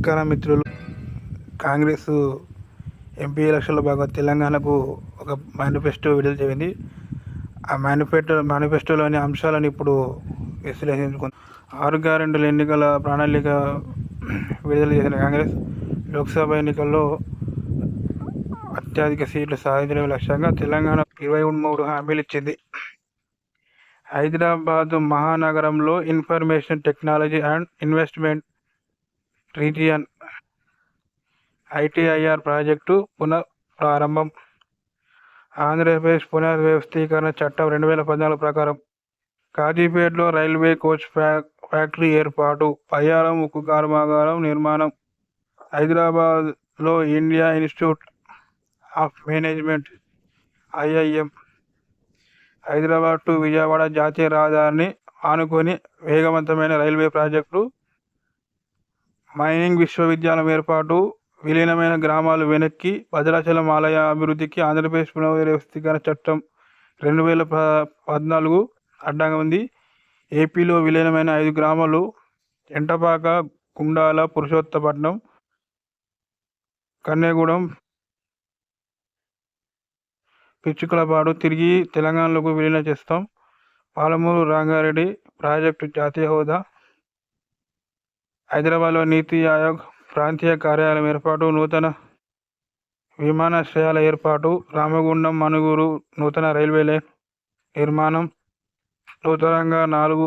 నమస్కారం మిత్రులు కాంగ్రెస్ ఎంపీ ఎలక్షన్లో భాగంగా తెలంగాణకు ఒక మేనిఫెస్టో విడుదల చేసింది. ఆ మేనిఫెస్టో మేనిఫెస్టోలోని అంశాలను ఇప్పుడు విశ్లేషించుకుంది. ఆరు గ్యారెంటీల ఎన్నికల ప్రణాళిక విడుదల చేసిన కాంగ్రెస్ లోక్సభ ఎన్నికల్లో అత్యధిక సీట్లు సాధించడం లక్ష్యంగా తెలంగాణ ఇరవై మూడు హామీలు ఇచ్చింది. హైదరాబాద్ మహానగరంలో information technology and investment region ITIR project పునః ప్రారంభం ఆంధ్రప్రదేశ్ పునర్వ్యవస్థీకరణ చట్టం రెండు వేల పద్నాలుగు ప్రకారం కాజీపేటలో రైల్వే కోచ్ ఫ్యా ఫ్యాక్టరీ ఏర్పాటు పయ్యారం ఉక్కు కర్మాగారం నిర్మాణం హైదరాబాద్లో India institute of management IIM Hyderabad to Vijayawada జాతీయ రహదారిని ఆనుకొని వేగవంతమైన రైల్వే ప్రాజెక్టు మైనింగ్ విశ్వవిద్యాలయం ఏర్పాటు. విలీనమైన గ్రామాలు వెనక్కి భద్రాచలం ఆలయ అభివృద్ధికి ఆంధ్రప్రదేశ్ పునర్వ్యవస్థీకరణ చట్టం రెండు వేల ప పద్నాలుగు అడ్డంగా ఉంది. ఏపీలో విలీనమైన ఐదు గ్రామాలు ఎంటపాక గుండాల పురుషోత్తపట్నం కన్నెగూడెం పిచ్చుకలపాడు తిరిగి తెలంగాణలోకి విలీనం చేస్తాం. పాలమూరు రంగారెడ్డి ప్రాజెక్టు జాతీయ హోదా. హైదరాబాద్లో నీతి ఆయోగ్ ప్రాంతీయ కార్యాలయం ఏర్పాటు నూతన విమానాశ్రయాల ఏర్పాటు రామగుండం మనుగురు నూతన రైల్వే లైన్ నిర్మాణం నూతనంగా నాలుగు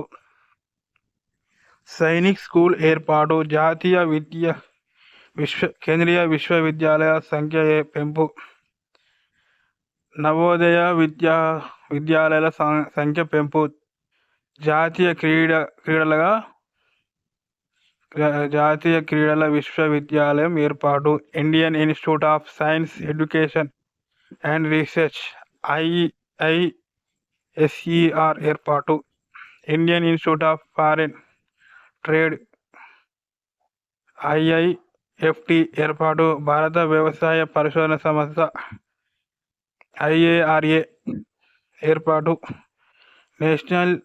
సైనిక్ స్కూల్ ఏర్పాటు జాతీయ విద్య విశ్వ కేంద్రీయ విశ్వవిద్యాలయ సంఖ్య పెంపు నవోదయ విద్యా విద్యాలయాల సంఖ్య పెంపు జాతీయ క్రీడ క్రీడలుగా జాతీయ క్రీడల విశ్వవిద్యాలయం ఏర్పాటు Indian institute of science education and research IISER ఏర్పాటు Indian institute of foreign trade IIFT ఏర్పాటు భారత వ్యవసాయ పరిశోధన సంస్థ ఐఏఆర్ఏ ఏర్పాటు నేషనల్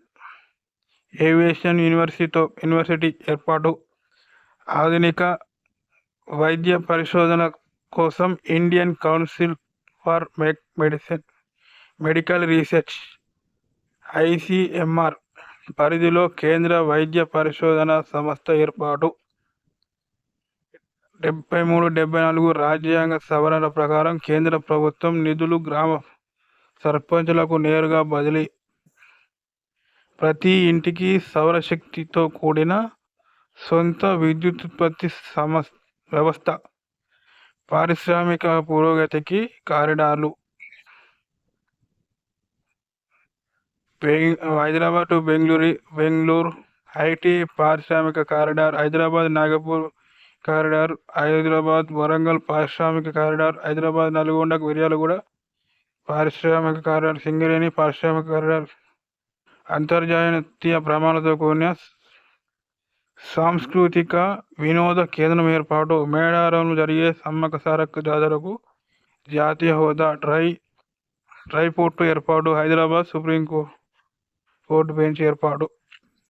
ఏవియేషన్ యూనివర్సిటీతో యూనివర్సిటీ ఏర్పాటు ఆధునిక వైద్య పరిశోధన కోసం ఇండియన్ కౌన్సిల్ ఫర్ మెక్ మెడిసిన్ మెడికల్ రీసెర్చ్ ఐసిఎంఆర్ పరిధిలో కేంద్ర వైద్య పరిశోధన సంస్థ ఏర్పాటు. డెబ్బై మూడు డెబ్బై నాలుగు రాజ్యాంగ సవరణ ప్రకారం కేంద్ర ప్రభుత్వం నిధులు గ్రామ సర్పంచులకు నేరుగా బదిలీ. ప్రతి ఇంటికి సౌరశక్తితో కూడిన సొంత విద్యుత్ ఉత్పత్తి సమ వ్యవస్థ పారిశ్రామిక పురోగతికి కారిడార్లు. హైదరాబాద్ టు బెంగళూరు బెంగళూరు ఐటీ పారిశ్రామిక కారిడార్ హైదరాబాద్ నాగపూర్ కారిడార్ హైదరాబాద్ వరంగల్ పారిశ్రామిక కారిడార్ హైదరాబాద్ నల్గొండ మిర్యాలగూడ పారిశ్రామిక కారిడార్ సింగరేణి పారిశ్రామిక కారిడార్ అంతర్జాతీయ ప్రమాణాలతో కూడిన సాంస్కృతిక వినోద కేంద్రం ఏర్పాటు. మేడారంలో జరిగే సమ్మక సారక్క జాతరకు జాతీయ హోదా డ్రై ట్రైపోర్టు ఏర్పాటు. హైదరాబాద్ సుప్రీం కోర్టు బెంచ్ ఏర్పాటు.